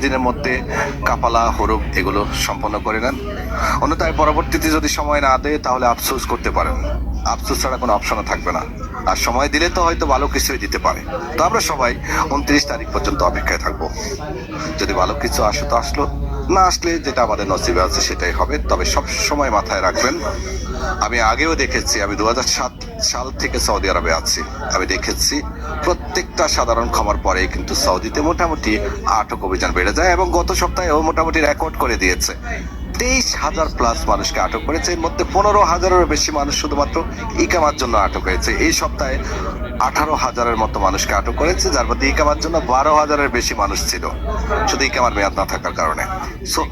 দিনের মধ্যে কাপালা হরুপ এগুলো সম্পন্ন করে নেন। অন্যথায় পরবর্তীতে যদি সময় না দেয়, তাহলে আফসোস করতে পারেন। আফসোস ছাড়া কোনো অপশনও থাকবে না। আর সময় দিলে তো হয়তো ভালো কিছুই দিতে পারে। তো আমরা সবাই উনত্রিশ তারিখ পর্যন্ত অপেক্ষায় থাকব। যদি ভালো কিছু আসে তো আসলো না আসলে যেটা আমাদের নসিবে আছে সেটাই হবে। তবে সব সময় মাথায় রাখবেন, আমি আগেও দেখেছি, আমি দু সাত সাল থেকে সৌদি আরবে আছি। আমি দেখেছি, প্রত্যেকটা সাধারণ ক্ষমার পরে কিন্তু সৌদিতে মোটামুটি আটক অভিযান বেড়ে যায় এবং গত সপ্তাহেও মোটামুটি রেকর্ড করে দিয়েছে। তেইশ হাজার প্লাস মানুষকে আটক করেছে, এর মধ্যে পনেরো হাজারেরও বেশি মানুষ শুধুমাত্র ইকামার জন্য আটক হয়েছে। এই সপ্তাহে আঠারো হাজারের মতো মানুষকে আটক করেছে, যার মধ্যে ইকামার জন্য বারো হাজারের বেশি মানুষ ছিল। শুধু ইকামার মেয়াদ না থাকার কারণে। সো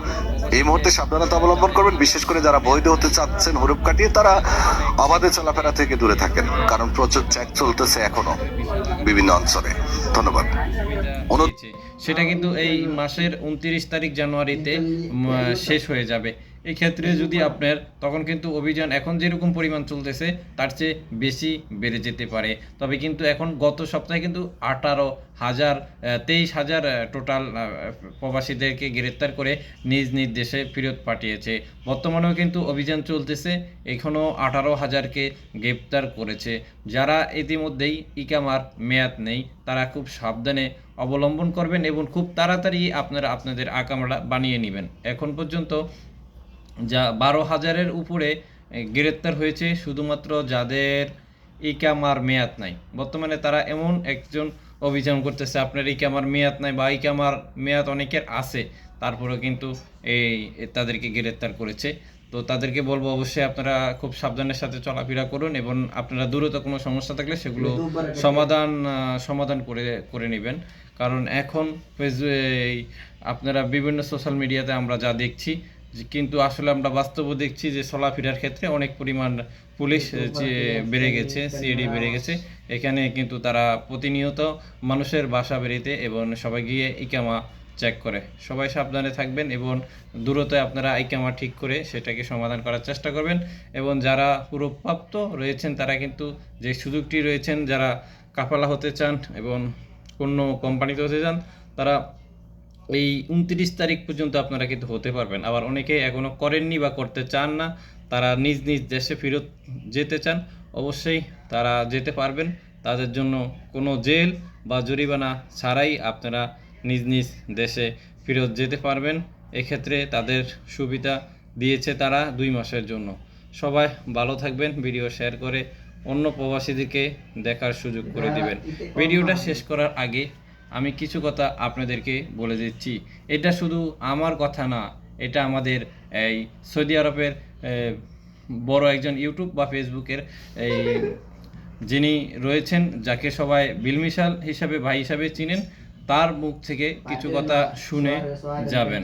এই মুহূর্তে সাবধানতা অবলম্বন করবেন। বিশেষ করে যারা বৈধ হতে চাচ্ছেন, হুরুপ কাটিয়ে তারা অবাধে চলাফেরা থেকে দূরে থাকেন। কারণ প্রচুর চেক চলতেছে এখনও বিভিন্ন অঞ্চলে। ধন্যবাদ। সেটা কিন্তু এই মাসের উনত্রিশ তারিখ জানুয়ারিতে শেষ হয়ে যাবে। এই ক্ষেত্রে যদি আপনার তখন কিন্তু অভিযান এখন যেরকম পরিমাণ চলতেছে তার চেয়ে বেশি বেড়ে যেতে পারে। তবে কিন্তু এখন গত সপ্তাহে কিন্তু আঠারো হাজার তেইশ হাজার টোটাল প্রবাসীদেরকে গ্রেপ্তার করে নিজ নিজ দেশে ফেরত পাঠিয়েছে। বর্তমানেও কিন্তু অভিযান চলতেছে এখনও আঠারো হাজারকে গ্রেপ্তার করেছে। যারা ইতিমধ্যেই ইকামার মেয়াদ নেই তারা খুব সাবধানে অবলম্বন করবেন এবং খুব তাড়াতাড়ি আপনারা আপনাদের আকামরা বানিয়ে নেবেন। এখন পর্যন্ত যা বারো হাজারের উপরে গ্রেপ্তার হয়েছে শুধুমাত্র যাদের ইকামার মেয়াদ নাই। বর্তমানে তারা এমন একজন অভিযান করতেছে আপনার ইকামার মেয়াদ নাই বা ইকামার মেয়াদ অনেকের আছে তারপরেও কিন্তু এই তাদেরকে গ্রেপ্তার করেছে। তো তাদেরকে বলব অবশ্যই আপনারা খুব সাবধানের সাথে চলাফেরা করুন এবং আপনারা দূরত কোনো সমস্যা থাকলে সেগুলো সমাধান সমাধান করে করে নেবেন। কারণ এখন ফেসবু- এই আপনারা বিভিন্ন সোশ্যাল মিডিয়াতে আমরা যা দেখছি কিন্তু আসলে আমরা বাস্তবে দেখছি যে চলাফেরার ক্ষেত্রে অনেক পরিমাণ পুলিশ যে বেড়ে গেছে সিএডি বেড়ে গেছে। এখানে কিন্তু তারা প্রতিনিয়ত মানুষের বাসা বেরিতে এবং সবাই গিয়ে ইকামা চেক করে। সবাই সাবধানে থাকবেন এবং দূরতে আপনারা ইকামা ঠিক করে সেটাকে সমাধান করার চেষ্টা করবেন। এবং যারা পুরোপ্রাপ্ত রয়েছেন তারা কিন্তু যে সুযোগটি রয়েছেন যারা কাফালা হতে চান এবং কোনো কোম্পানিতে হতে চান তারা এই উনত্রিশ তারিখ পর্যন্ত আপনারা কিন্তু হতে পারবেন। আবার অনেকে এখনও করেননি বা করতে চান না তারা নিজ নিজ দেশে ফেরত যেতে চান অবশ্যই তারা যেতে পারবেন। তাদের জন্য কোনো জেল বা জরিমানা ছাড়াই আপনারা নিজ নিজ দেশে ফেরত যেতে পারবেন। এক্ষেত্রে তাদের সুবিধা দিয়েছে তারা দুই মাসের জন্য। সবাই ভালো থাকবেন ভিডিও শেয়ার করে অন্য প্রবাসীদেরকে দেখার সুযোগ করে দিবেন। ভিডিওটা শেষ করার আগে আমি কিছু কথা আপনাদেরকে বলে দিচ্ছি। এটা শুধু আমার কথা না এটা আমাদের এই সৌদি আরবের বড় একজন ইউটিউব বা ফেসবুকের এই যিনি রয়েছেন যাকে সবাই বিলমিশাল হিসাবে ভাই হিসাবে চিনেন তার মুখ থেকে কিছু কথা শুনে যাবেন।